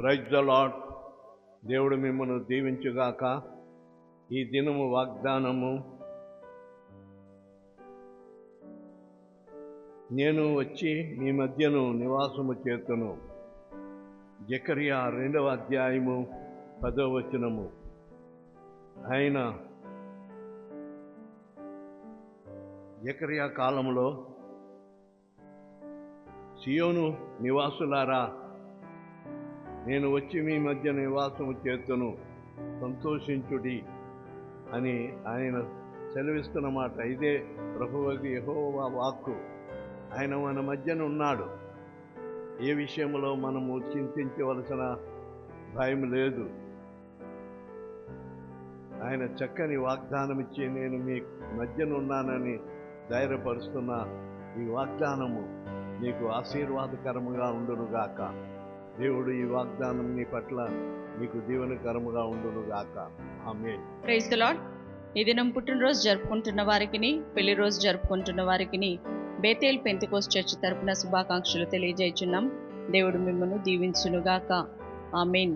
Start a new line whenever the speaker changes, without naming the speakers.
Praise the lord దేవుడు మిమ్మల్ని దీవించుగాక. ఈ దినము వాగ్దానము. నేను వచ్చి మీ మధ్యను నివాసము చేతును. జకరియా రెండవ అధ్యాయము పదో వచనము. ఆయన జకరియా కాలంలో సియోను నివాసులారా నేను వచ్చి మీ మధ్య నివాసము చేతును సంతోషించుడి అని ఆయన సెలవిస్తున్న మాట. ఇదే ప్రభువకి యెహోవా వాక్కు. ఆయన మన మధ్యన ఉన్నాడు. ఏ విషయంలో మనము చింతించవలసిన భయం లేదు. ఆయన చక్కని వాగ్దానం ఇచ్చి నేను మీ మధ్యన ఉన్నానని ధైర్యపరుస్తున్న ఈ వాగ్దానము నీకు ఆశీర్వాదకరముగా ఉండునుగాక. దేవుడు ఈ వాగ్దానం నీ పట్ల నీకు దీవెనకరముగా ఉండునుగాక ఆమె
ప్రైజ్ ద లాడ్ ఈ దినం పుట్టినరోజు జరుపుకుంటున్న వారికి పెళ్ళి రోజు జరుపుకుంటున్న వారికి బేతేల్ పెంతికోస్ చర్చ్ తరపున శుభాకాంక్షలు తెలియజేస్తున్నాం దేవుడు మిమ్మల్ని దీవించునుగాక. ఆమెన్.